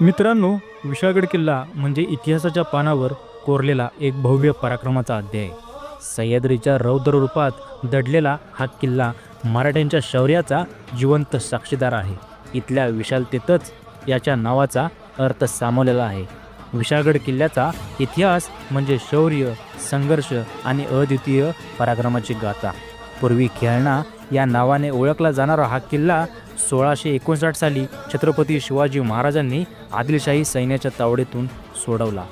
मित्रांनो विशाळगड किल्ला म्हणजे इतिहासाच्या पानावर कोरलेला एक भव्य पराक्रमाचा अध्याय. सह्याद्रीच्या रौद्र रूपात दडलेला हा किल्ला मराठ्यांच्या शौर्याचा जिवंत साक्षीदार आहे. इथल्या विशालतेतच याच्या नावाचा अर्थ सामावलेला आहे. विशाळगड किल्ल्याचा इतिहास म्हणजे शौर्य संघर्ष आणि अद्वितीय पराक्रमाची गाथा. पूर्वी खेळणा या नावाने ओळखला जाणारा हा किल्ला सोळाशे एकोणसाठ साली छत्रपती शिवाजी महाराजांनी आदिलशाही सैन्याच्या तावडीतून सोडवला.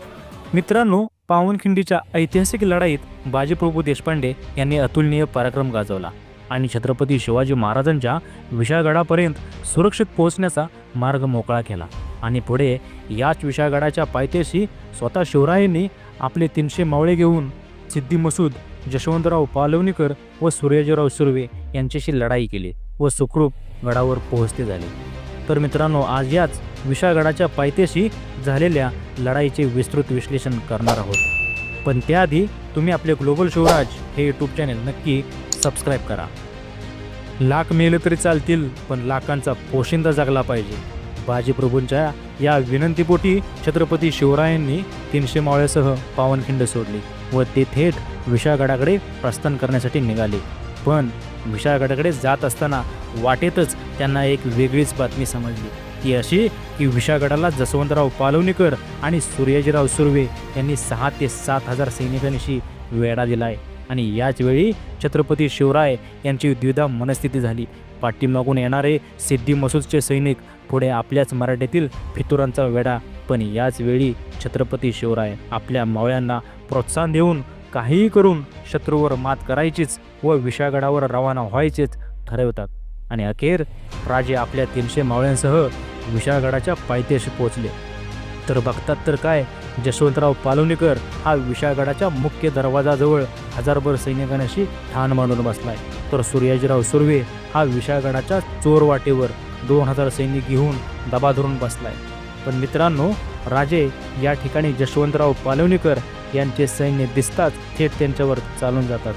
मित्रांनो पावनखिंडीच्या ऐतिहासिक लढाईत बाजीप्रभू देशपांडे यांनी अतुलनीय पराक्रम गाजवला आणि छत्रपती शिवाजी महाराजांच्या विशाळगडापर्यंत सुरक्षित पोहोचण्याचा मार्ग मोकळा केला आणि पुढे याच विशाळगडाच्या पायथ्याशी स्वतः शिवरायांनी आपले तीनशे मावळे घेऊन सिद्धी मसूद जशवंतराव पालवणीकर व सूर्यजीराव सुर्वे यांच्याशी लढाई केली व सुखरूप गडावर पोहोचते झाले. तर मित्रांनो आज याच विशाळगडाच्या पायथ्याशी झालेल्या लढाईचे विस्तृत विश्लेषण करणार आहोत. पण त्याआधी तुम्ही आपले ग्लोबल शिवराज हे यूट्यूब चॅनेल नक्की सबस्क्राईब करा. लाख मेले तरी चालतील पण लाखांचा पोशिंदा जगला पाहिजे. बाजीप्रभूंच्या या विनंतीपोटी छत्रपती शिवरायांनी तीनशे मावळ्यासह पावनखिंड सोडली व ते थेट विशाळगडाकडे प्रस्थान करण्यासाठी निघाले. पण विशाळगडाकडे जात असताना वाटेतच त्यांना एक वेगळीच बातमी समजली. ती अशी की विशाळगडाला जसवंतराव पालवणीकर आणि सूर्यजीराव सुर्वे यांनी सहा ते सात हजार सैनिकांशी वेढा दिलाय. आणि याचवेळी छत्रपती शिवराय यांची द्विधा मनस्थिती झाली. पाठीमागून येणारे सिद्धी मसूदचे सैनिक पुढे आपल्याच मराठीतील फितुरांचा वेढा. पण याचवेळी छत्रपती शिवराय आपल्या मावळ्यांना प्रोत्साहन देऊन काहीही करून शत्रूवर मात करायचीच व विशाळगडावर रवाना व्हायचेच ठरवतात. आणि अखेर राजे आपल्या तीनशे मावळ्यांसह विशाळगडाच्या पायथ्याशी पोचले तर बघतात तर काय जशवंतराव पालवणीकर हा विशाळगडाच्या मुख्य दरवाजाजवळ हजारभर सैनिकांशी ठाण मांडून बसलाय. तर सूर्याजीराव सुर्वे हा विशाळगडाच्या चोरवाटेवर दोन हजार सैनिक घेऊन दबा धरून बसलाय. पण मित्रांनो राजे या ठिकाणी जशवंतराव पालवणीकर यांचे सैन्य दिसताच थेट त्यांच्यावर चालून जातात.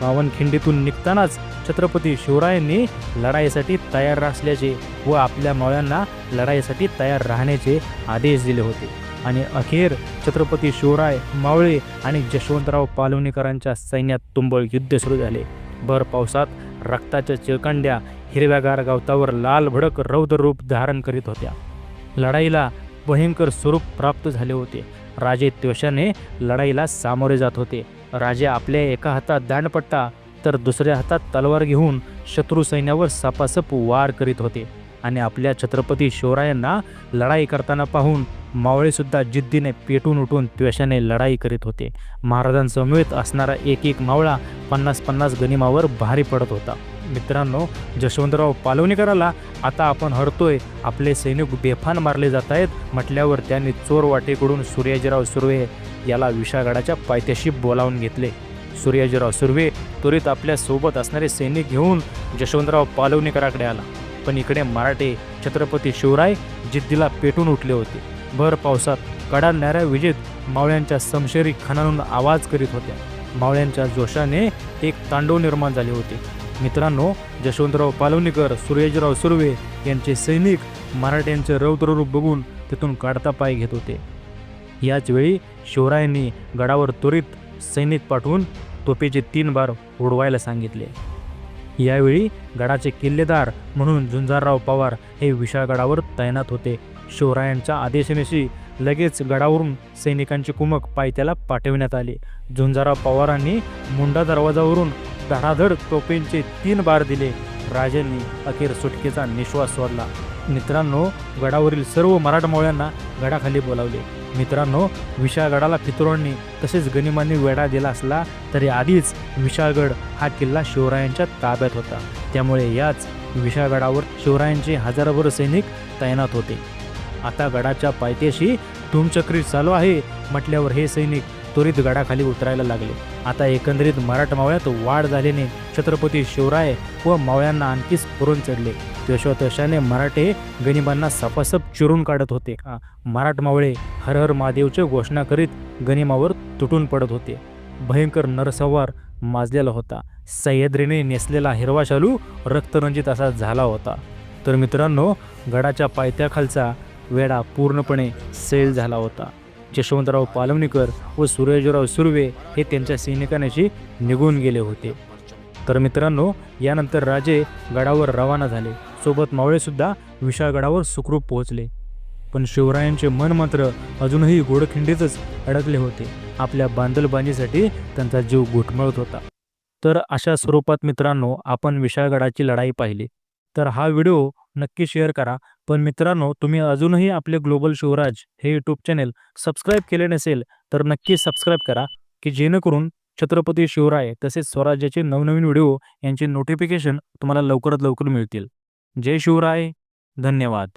पावनखिंडीतून निघतानाच छत्रपती शिवरायांनी लढाईसाठी तयार असल्याचे व आपल्या मावळ्यांना लढाईसाठी तयार राहण्याचे आदेश दिले होते. आणि अखेर छत्रपती शिवराय मावळे आणि जशवंतराव पालवणीकरांच्या सैन्यात तुंबळ युद्ध सुरू झाले. भर पावसात रक्ताच्या चिळकंड्या हिरव्यागार गवतावर लाल भडक रौद्र रूप धारण करीत होत्या. लढाईला भयंकर स्वरूप प्राप्त झाले होते. राजे त्वशाने लढाईला सामोरे जात होते. राजे आपल्या एका हातात दांडपट्टा तर दुसऱ्या हातात तलवार घेऊन शत्रू सैन्यावर सपासप वार करीत होते. आणि आपल्या छत्रपती शिवरायांना लढाई करताना पाहून मावळेसुद्धा जिद्दीने पेटून उठून त्वेषाने लढाई करीत होते. महाराजांसमवेत असणारा एक एक मावळा पन्नास पन्नास गनिमावर भारी पडत होता. मित्रांनो जशवंतराव पालवणीकराला आता आपण हरतोय आपले सैनिक बेफान मारले जात आहेत म्हटल्यावर त्यांनी चोर वाटेकडून सूर्याजीराव सुर्वे याला विशाळगडाच्या पायथ्याशी बोलावून घेतले. सूर्याजीराव सुर्वे त्वरित आपल्यासोबत असणारे सैनिक घेऊन यशवंतराव पालवणीकराकडे आला. पण इकडे मराठे छत्रपती शिवराय जिद्दीला पेटून उठले होते. भर पावसात कडाडणाऱ्या विजेत मावळ्यांच्या समशेरी खणानून आवाज करीत होत्या. मावळ्यांच्या जोशाने एक तांडव निर्माण झाले होते. मित्रांनो यशवंतराव पालवणीकर सूर्याजीराव सुर्वे यांचे सैनिक मराठ्यांचे रौद्र रूप बघून तिथून काढता पाय घेत होते. याच वेळी शिवरायांनी गडावर त्वरित सैनिक पाठवून तोफेचे तीन बार उडवायला सांगितले. यावेळी गडाचे किल्लेदार म्हणून झुंजारराव पवार हे विशाळगडावर तैनात होते. शिवरायांच्या आदेशनेशी लगेच गडावरून सैनिकांची कुमक पायथ्याला पाठविण्यात आली. झुंजाराव पवारांनी मुंडा दरवाजावरून धडाधड तोफेंचे तीन बार दिले. राजांनी अखेर सुटकेचा निश्वास सोडला. मित्रांनो गडावरील सर्व मराठमोळ्यांना गडाखाली बोलावले. मित्रांनो विशाळगडाला फितुरांनी तसेच गनिमांनी वेढा दिला असला तरी आधीच विशाळगड हा किल्ला शिवरायांच्या ताब्यात होता. त्यामुळे याच विशाळगडावर शिवरायांचे हजारोभर सैनिक तैनात होते. आता गडाच्या पायथ्याशी धूमचक्री चालू आहे म्हटल्यावर हे सैनिक त्वरित गडाखाली उतरायला लागले. आता एकंदरीत मराठमावळ्यात वाढ झाल्याने छत्रपती शिवराय व मावळ्यांना आणखीच पुरून चढले. यशोतशाने मराठे गनिमांना सपासप चिरून काढत होते. मराठमावळे मराठ मावळे हर हर महादेवची घोषणा करीत गनिमावर तुटून पडत होते. भयंकर नरसंवार माजलेला होता. सह्याद्रीने नेसलेला हिरवा शालू रक्तरंजित असा झाला होता. तर मित्रांनो गडाच्या पायथ्याखालचा वेढा पूर्णपणे सैल झाला होता. यशवंतराव पालवणीकर व सूर्यजीराव सुर्वे हे त्यांच्या सैनिकांशी निघून गेले होते. तर मित्रांनो यानंतर राजे गडावर रवाना झाले. सोबत मावळेसुद्धा विशाळगडावर सुखरूप पोहोचले. पण शिवरायांचे मन मात्र अजूनही गोडखिंडीतच अडकले होते. आपल्या बांधलबाजीसाठी त्यांचा जीव घुटमळत होता. तर अशा स्वरूपात मित्रांनो आपण विशाळगडाची लढाई पाहिली. तर हा व्हिडिओ नक्की शेअर करा. पण मित्रांनो तुम्ही अजूनही आपले ग्लोबल शिवराज हे यूट्यूब चॅनेल सबस्क्राईब केले नसेल तर नक्की सबस्क्राईब करा की जेणेकरून छत्रपती शिवराय तसेच स्वराज्याचे नवनवीन व्हिडिओ यांचे नोटिफिकेशन तुम्हाला लवकरात लवकर मिळतील. जय शिवराय धन्यवाद.